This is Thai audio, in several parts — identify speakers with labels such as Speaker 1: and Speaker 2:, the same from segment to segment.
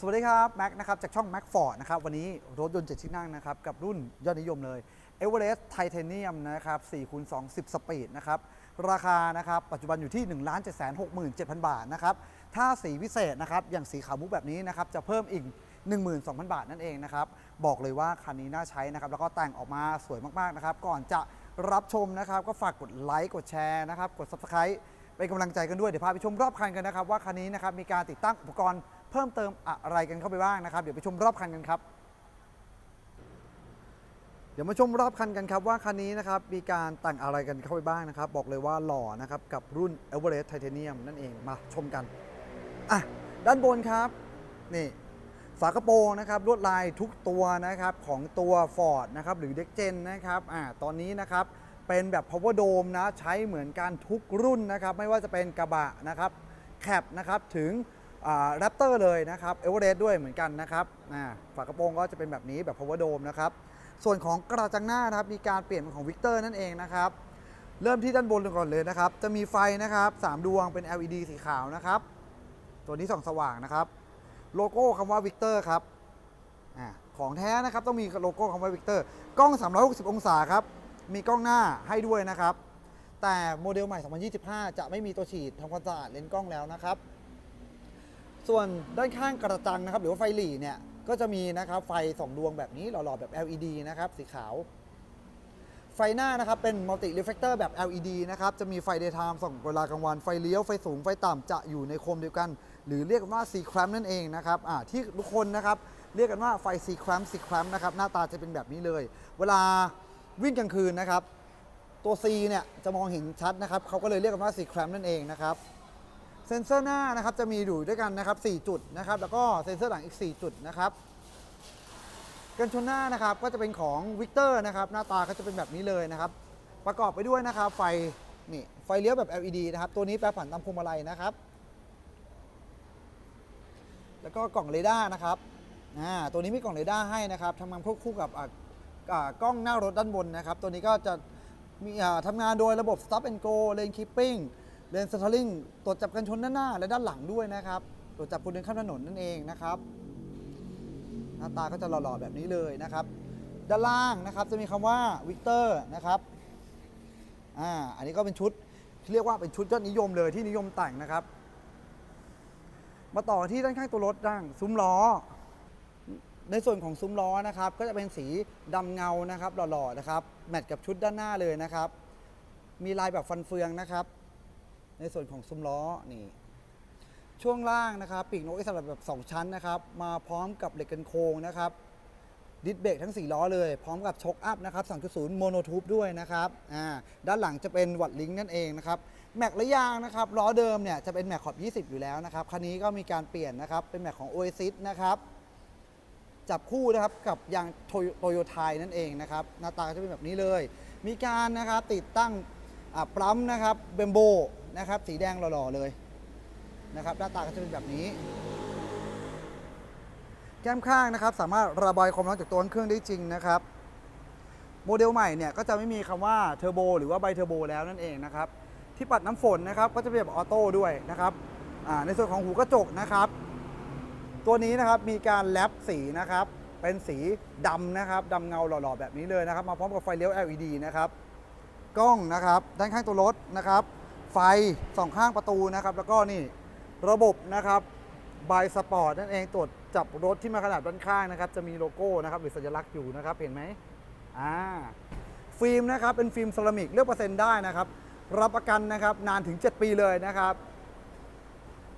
Speaker 1: สวัสดีครับแม็กนะครับจากช่อง Mac Ford นะครับวันนี้รถยนต์7ที่นั่งนะครับกับรุ่นยอดนิยมเลย Everest Titanium นะครับ4คูณ2 10 สปีดนะครับราคานะครับปัจจุบันอยู่ที่ 1 7 6 7 0 0 0 บาทนะครับถ้าสีพิเศษนะครับอย่างสีขาวมุกแบบนี้นะครับจะเพิ่มอีก 12,000 บาทนั่นเองนะครับบอกเลยว่าคันนี้น่าใช้นะครับแล้วก็แต่งออกมาสวยมากๆนะครับก่อนจะรับชมนะครับก็ฝากกดไลค์กดแชร์นะครับกด Subscribe เป็นกำลังใจกันด้วยเดี๋ยวพาไปชมรอบคันกันนะครับว่าคันนี้นะครับมีการติดตั้งอุปกรณ์ เพิ่มเติมอะไรกันเข้าไปบ้างนะครับ เดี๋ยวไปชมรอบคันกันครับ เดี๋ยวมาชมรอบคันกันครับว่าคันนี้นะครับมีการแต่งอะไรกันเข้าไปบ้างนะครับ บอกเลยว่าหล่อนะครับกับรุ่น Everest Titanium นั่นเองมาชมกันอะด้านบนครับนี่ฝากระโปรงนะครับลวดลายทุกตัวนะครับของตัว Ford นะครับหรือ d e x g e n นะครับอ่าตอนนี้นะครับเป็นแบบ power dome นะใช้เหมือนกันทุกรุ่นนะครับ ไม่ว่าจะเป็นกระบะนะครับแคปนะครับถึง แรปเตอร์เลยนะครับเอเวอเรสต์ด้วยเหมือนกันนะครับฝากระโปรงก็จะเป็นแบบนี้แบบ power dome นะครับ ส่วนของกระจังหน้านะครับ มีการเปลี่ยนเป็นของวิกเตอร์นั่นเองนะครับ เริ่มที่ด้านบนก่อนเลยนะครับ จะมีไฟนะครับ3ดวงเป็น LED สีขาวนะครับ ตัวนี้ส่องสว่างนะครับ โลโก้คำว่าวิกเตอร์ครับอของแท้นะครับต้องมีโลโก้คำว่าวิกเตอร์กล้อง 360 องศาครับ มีกล้องหน้าให้ด้วยนะครับ แต่โมเดลใหม่ 2025 จะไม่มีตัวฉีดทำความสะอาดเลนส์กล้องแล้วนะครับ ส่วนด้านข้างกระจังนะครับ หรือว่าไฟหลีเนี่ยก็จะมีนะครับไฟ2ดวงแบบนี้หล่อๆแบบ LED นะครับสีขาว ไฟหน้านะครับเป็นมัลติรีเฟ l เตอร์แบบ LED นะครับจะมีไฟ daytime ส่องเวลากลางวันไฟเลี้ยวไฟสูงไฟต่ำจะอยู่ในโคมเดียวกัน หรือเรียกว่า C clamp นั่นเองนะครับอ่าที่ทุกคนนะครับเรียกกันว่าไฟ C clamp C clamp นะครับหน้าตาจะเป็นแบบนี้เลย เวลาวิ่งกลางคืนนะครับตัว C เนี่ยจะมองเห็นชัดนะครับเขาก็เลยเรียกกันว่า C clamp นั่นเองนะครับ เซ็นเซอร์หน้านะครับจะมีอยู่ด้วยกันนะครับ 4 จุดนะครับ แล้วก็เซ็นเซอร์หลังอีก 4 จุดนะครับกันชนหน้านะครับก็จะเป็นของวิกเตอร์นะครับ หน้าตาก็จะเป็นแบบนี้เลยนะครับ ประกอบไปด้วยนะครับ ไฟนี่ไฟเลี้ยวแบบ LED นะครับ ตัวนี้แปรผันตามพวงมาลัยนะครับ แล้วก็กล่องเรดาร์นะครับอ่าตัวนี้มีกล่องเรดาร์ให้นะครับทำงานควบคู่กับอ่าอ่ากล้องหน้ารถด้านบนนะครับ ตัวนี้ก็จะมีอ่าทำงานโดยระบบ Stop and Go Lane Keeping Lane Centering ตรวจจับกันชนด้านหน้าและด้านหลังด้วยนะครับตรวจจับคนเดินข้ามถนนนั่นเองนะครับ หน้าตาก็จะหล่อๆแบบนี้เลยนะครับ ด้านล่างนะครับจะมีคำว่าวิกเตอร์นะครับอ่าอันนี้ก็เป็นชุดที่เรียกว่าเป็นชุดยอดนิยมเลยที่นิยมแต่งนะครับ มาต่อที่ด้านข้างตัวรถดั้งซุ้มล้อ ในส่วนของซุ้มล้อนะครับ ก็จะเป็นสีดำเงานะครับหล่อๆนะครับ แมทกับชุดด้านหน้าเลยนะครับ มีลายแบบฟันเฟืองนะครับ ในส่วนของซุ้มล้อนี่ช่วงล่างนะครับปีกนกอิสระแบบ 2 ชั้นนะครับมาพร้อมกับเหล็กกันโค้งนะครับดิสเบรกทั้ง 4 ล้อเลย พร้อมกับช็อคอัพนะครับ2.0โมโนทูบด้วยนะครับอ่าด้านหลังจะเป็นวัดลิงก์นั่นเองนะครับแม็กและยางนะครับล้อเดิมเนี่ยจะเป็นแม็กขอบ 20 อยู่แล้วนะครับคันนี้ก็มีการเปลี่ยนนะครับเป็นแม็กของ Oasis นะครับจับคู่นะครับกับยางโตโยไทยนั่นเองนะครับหน้าตาจะเป็นแบบนี้เลย มีการนะครับติดตั้งปั๊มนะครับเบมโบ นะครับ สีแดงหล่อๆเลยนะครับหน้าตาก็จะเป็นแบบนี้ แก้มข้างนะครับ สามารถระบายความร้อนจากตัวเครื่องได้จริงนะครับ โมเดลใหม่เนี่ยก็จะไม่มีคำว่าเทอร์โบหรือว่าไบเทอร์โบแล้วนั่นเองนะครับ ที่ปัดน้ำฝนนะครับก็จะเป็นแบบออโต้ด้วยนะครับในส่วนของหูกระจกนะครับ ตัวนี้นะครับมีการแลปสีนะครับ เป็นสีดำนะครับดำเงาหล่อๆแบบนี้เลยนะครับ มาพร้อมกับไฟเลี้ยว LED นะครับกล้องนะครับด้านข้างตัวรถนะครับ ไฟสองข้างประตูนะครับ แล้วก็นี่ระบบนะครับบายสปอร์ตนั่นเองตรวจจับรถที่มาขนาดด้านข้างนะครับ จะมีโลโก้นะครับหรือสัญลักษณ์อยู่นะครับ เห็นไหมอ่าฟิล์มนะครับ เป็นฟิล์มเซรามิกเลือกเปอร์เซ็นต์ได้นะครับ รับประกันนะครับนานถึง 7 ปีเลยนะครับ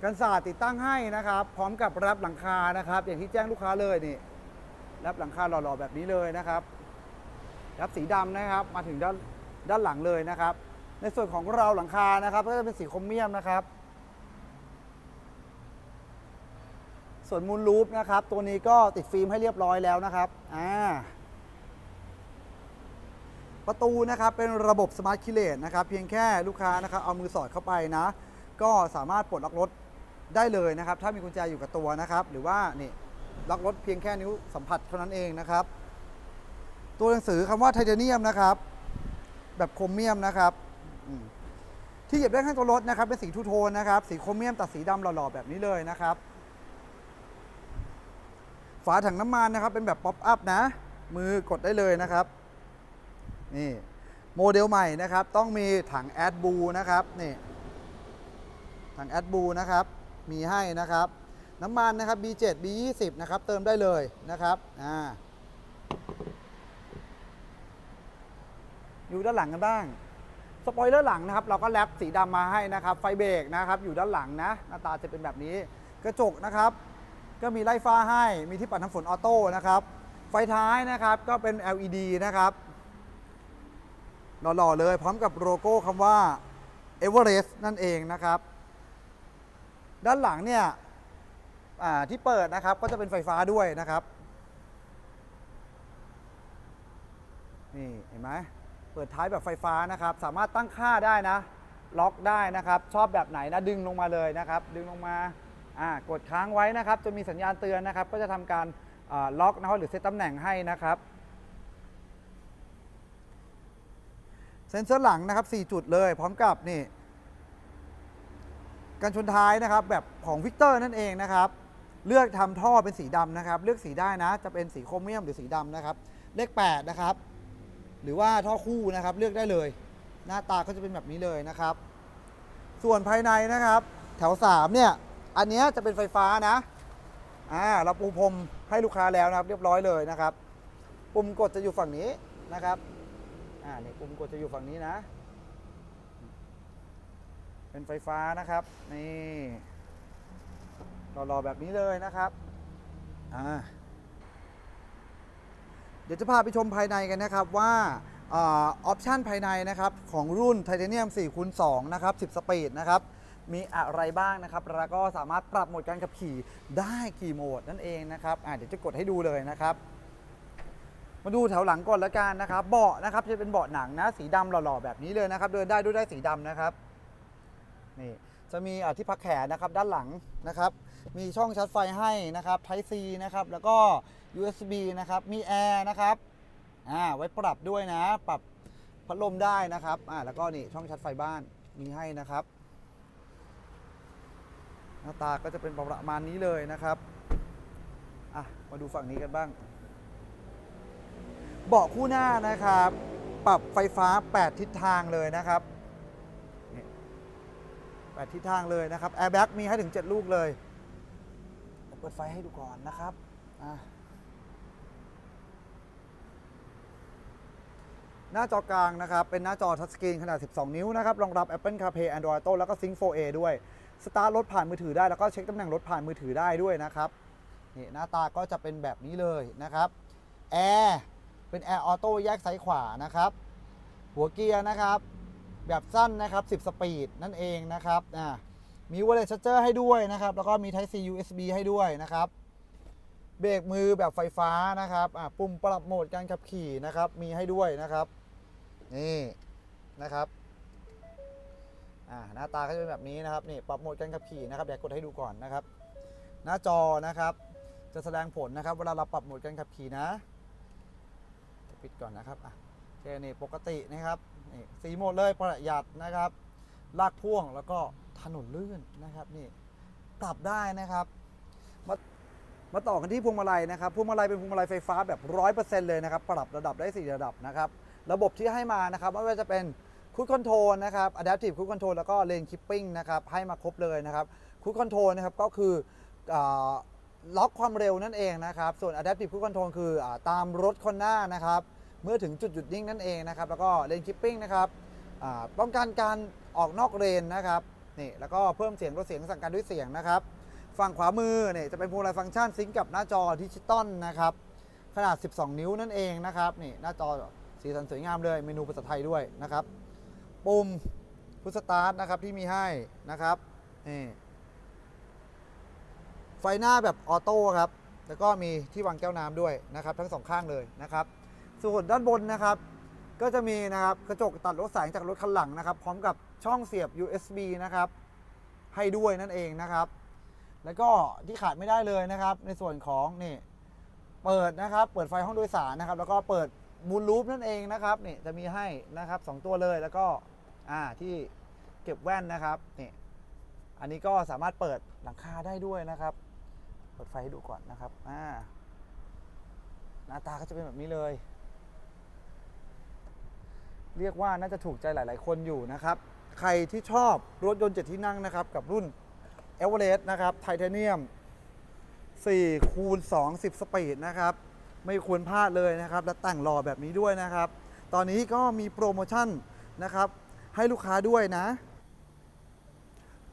Speaker 1: กันศาสตร์ติดตั้งให้นะครับ พร้อมกับรับหลังคานะครับ อย่างที่แจ้งลูกค้าเลยนี่รับหลังคาหล่อๆแบบนี้เลยนะครับรับสีดำนะครับมาถึงด้านด้านหลังเลยนะครับ ในส่วนของราวหลังคานะครับก็จะเป็นสีโครเมียมนะครับ ส่วนมูลลูปนะครับ ตัวนี้ก็ติดฟิล์มให้เรียบร้อยแล้วนะครับอ่าประตูนะครับเป็นระบบสมาร์ทคิเลตนะครับ เพียงแค่ลูกค้านะครับเอามือสอดเข้าไปนะ ก็สามารถปลดล็อกรถได้เลยนะครับ ถ้ามีกุญแจอยู่กับตัวนะครับ หรือว่านี่ล็อกรถเพียงแค่นิ้วสัมผัสเท่านั้นเองนะครับ ตัวหนังสือคำว่าไทเทเนียมนะครับ แบบโครเมียมนะครับ ที่เหยียบได้ข้างตัวรถนะครับเป็นสีทูโทนนะครับ สีโครเมียมตัดสีดำหล่อๆแบบนี้เลยนะครับ ฝาถังน้ำมันนะครับเป็นแบบป๊อปอัพนะ มือกดได้เลยนะครับ นี่โมเดลใหม่นะครับ ต้องมีถังแอดบูนะครับนี่ถังแอดบูนะครับ มีให้นะครับ น้ำมันนะครับ B7 B20 นะครับ เติมได้เลยนะครับอ่าอยู่ด้านหลังกันบ้าง สปอยเลอร์หลังนะครับเราก็แรปสีดำมาให้นะครับ ไฟเบรกนะครับอยู่ด้านหลังนะ หน้าตาจะเป็นแบบนี้ กระจกนะครับ ก็มีไล่ฟ้าให้มีที่ปัดน้ำฝนออโต้นะครับไฟท้ายนะครับก็เป็น LED นะครับหล่อๆเลย พร้อมกับโลโก้คำว่า Everest นั่นเองนะครับ ด้านหลังเนี่ยที่เปิดนะครับก็จะเป็นไฟฟ้าด้วยนะครับ นี่ เห็นไหม เปิดท้ายแบบไฟฟ้านะครับ สามารถตั้งค่าได้นะ ล็อกได้นะครับ ชอบแบบไหนนะดึงลงมาเลยนะครับ ดึงลงมาอ่ากดค้างไว้นะครับจะมีสัญญาณเตือนนะครับ ก็จะทำการล็อกนะครับหรือเซตตำแหน่งให้นะครับ เซ็นเซอร์หลังนะครับ 4 จุดเลยพร้อมกับนี่กันชนท้ายนะครับแบบของวิกเตอร์นั่นเองนะครับ เลือกทำท่อเป็นสีดำนะครับ เลือกสีได้นะ จะเป็นสีโครเมียมหรือสีดำนะครับ เลข 8 นะครับ หรือว่าท่อคู่นะครับเลือกได้เลย หน้าตาก็จะเป็นแบบนี้เลยนะครับ ส่วนภายในนะครับ แถว 3 เนี่ย อันนี้จะเป็นไฟฟ้านะอ่าเราปูพรมให้ลูกค้าแล้วนะครับ เรียบร้อยเลยนะครับ ปุ่มกดจะอยู่ฝั่งนี้นะครับอ่านี่ปุ่มกดจะอยู่ฝั่งนี้นะ เป็นไฟฟ้านะครับนี่รอๆแบบนี้เลยนะครับอ่า เดี๋ยวจะพาไปชมภายในกันนะครับว่าออปชันภายในนะครับของรุ่นไทเทเนียม4คูณ2นะครับ10 สปีดนะครับมีอะไรบ้างนะครับ แล้วก็สามารถปรับโหมดการขับขี่ได้กี่โหมดนั่นเองนะครับเดี๋ยวจะกดให้ดูเลยนะครับ มาดูแถวหลังก่อนละกันนะครับเบาะนะครับจะเป็นเบาะหนังนะสีดำหล่อๆแบบนี้เลยนะครับ เดินได้ด้วยได้สีดำนะครับนี่ จะมีอ่าที่พักแขนนะครับด้านหลังนะครับ มีช่องชาร์จไฟให้นะครับ Type C นะครับ แล้วก็ USB นะครับ มีแอร์นะครับอ่าไว้ปรับด้วยนะ ปรับพัดลมได้นะครับอ่าแล้วก็นี่ช่องชาร์จไฟบ้านมีให้นะครับ หน้าตาก็จะเป็นประมาณนี้เลยนะครับอะมาดูฝั่งนี้กันบ้าง เบาะคู่หน้านะครับ ปรับไฟฟ้า 8 ทิศทางเลยนะครับ 8ทิศทางเลยนะครับแอร์แบ็กมีให้ถึง 7 ลูกเลยเดี๋ยวเปิดไฟให้ดูก่อนนะครับหน้าจอกลางนะครับ เป็นหน้าจอทัชสกรีนขนาด 12 นิ้วนะครับ รองรับ Apple CarPlay Android Auto แล้วก็ Sync 4A ด้วย สตาร์ทรถผ่านมือถือได้ แล้วก็เช็คตำแหน่งรถผ่านมือถือได้ด้วยนะครับ นี่หน้าตาก็จะเป็นแบบนี้เลยนะครับ แอร์ เป็นแอร์ออโต้แยกซ้ายขวานะครับ หัวเกียร์นะครับ แบบสั้นนะครับ 10 สปีดนั่นเองนะครับอ่ามี Wireless Charger ให้ด้วยนะครับ แล้วก็มี Type C USB ให้ด้วยนะครับ เบรกมือแบบไฟฟ้านะครับอ่าปุ่มปรับโหมดการขับขี่นะครับ มีให้ด้วยนะครับ นี่นะครับอ่าหน้าตาก็จะเป็นแบบนี้นะครับนี่ปรับโหมดการขับขี่นะครับเดี๋ยวกดให้ดูก่อนนะครับ หน้าจอนะครับจะแสดงผลนะครับ เวลาเราปรับโหมดการขับขี่นะ ปิดก่อนนะครับอะโอเคนี่ปกตินะครับ นี่สีหมดเลยประหยัดนะครับลากพ่วงแล้วก็ถนนลื่นนะครับนี่ปรับได้นะครับ มามาต่อกันที่พวงมาลัยนะครับพวงมาลัยเป็นพวงมาลัยไฟฟ้าแบบร้อยเปอร์เซ็นต์เลยนะครับ ปรับระดับได้ 4 ระดับนะครับ ระบบที่ให้มานะครับไม่ว่าจะเป็นคูดคอนโทรลนะครับ Adaptive Cruise Control แล้วก็ Lane Keeping นะครับให้มาครบเลยนะครับคูดคอนโทรลนะครับก็คืออล็อกความเร็วนั่นเองนะครับ ส่วน Adaptive Cruise Control คืออตามรถคนหน้านะครับ เมื่อถึงจุดหยุดนิ่งนั่นเองนะครับ แล้วก็ Lane Keeping นะครับป้องกันการออกนอกเลนนะครับนี่แล้วก็เพิ่มเสียงลดเสียงสั่งการด้วยเสียงนะครับ ฝั่งขวามือเนี่ยจะเป็นพวงมาลัยฟังก์ชันซิงก์กับหน้าจอดิจิตอลนะครับขนาด 12 นิ้วนั่นเองนะครับนี่หน้าจอสีสันสวยงามเลยเมนูภาษาไทยด้วยนะครับ ปุ่มพุทสตาร์ทนะครับที่มีให้นะครับนี่ไฟหน้าแบบออโต้ครับ แล้วก็มีที่วางแก้วน้ำด้วยนะครับ ทั้งสองข้างเลยนะครับ ส่วนด้านบนนะครับ ก็จะมีนะครับกระจกตัดรถแสงจากรถคันหลังนะครับ พร้อมกับช่องเสียบ USB นะครับ ให้ด้วยนั่นเองนะครับ แล้วก็ที่ขาดไม่ได้เลยนะครับ ในส่วนของนี่เปิดนะครับ เปิดไฟห้องโดยสารนะครับ แล้วก็เปิดมูลลูปนั่นเองนะครับนี่จะมีให้นะครับสองตัวเลยแล้วก็อ่าที่เก็บแว่นนะครับนี่อันนี้ก็สามารถเปิดหลังคาได้ด้วยนะครับ เปิดไฟให้ดูก่อนนะครับอ่าหน้าตาก็จะเป็นแบบนี้เลย เรียกว่าน่าจะถูกใจหลาย ๆ คนอยู่นะครับ ใครที่ชอบรถยนต์เจ็ดที่นั่งนะครับ กับรุ่น e v e r e s t นะครับไทเทเนียม4คูณ2 10 สปีดนะครับ ไม่ควรพลาดเลยนะครับ และแต่งหล่อแบบนี้ด้วยนะครับ ตอนนี้ก็มีโปรโมชั่นนะครับ ให้ลูกค้าด้วยนะ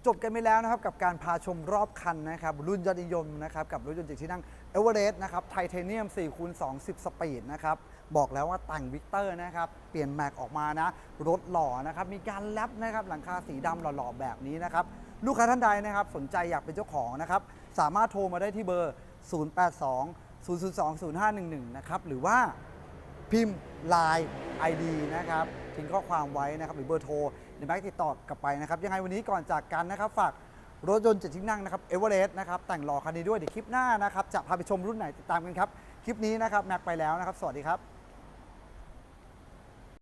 Speaker 1: จบกันไปแล้วนะครับ กับการพาชมรอบคันนะครับ รุ่นยอดนิยมนะครับ กับรถยนต์เจ็ดที่นั่งเอเวอเรสต์นะครับไทเทเนียม4คูณ2 10 สปีดนะครับ บอกแล้วว่าแต่งวิกเตอร์นะครับเปลี่ยนแม็กออกมานะ รถหล่อนะครับมีการแลปนะครับหลังคาสีดำหล่อๆแบบนี้นะครับลูกค้าท่านใดนะครับสนใจอยากเป็นเจ้าของนะครับสามารถโทรมาได้ที่เบอร์ 082 002 0511 นะครับหรือว่าพิมพ์ Line ID นะครับทิ้งข้อความไว้นะครับหรือเบอร์โทรในแม็กติดต่อกลับไปนะครับยังไงวันนี้ก่อนจากกันนะครับฝากรถยนต์เจ็ดที่นั่งนะครับเอเวอเรสต์นะครับแต่งหล่อคันนี้ด้วยเดี๋ยวคลิปหน้านะครับจะพาไปชมรุ่นไหนติดตามกันครับ คลิปนี้นะครับแม็กไปแล้วนะครับ สวัสดีครับ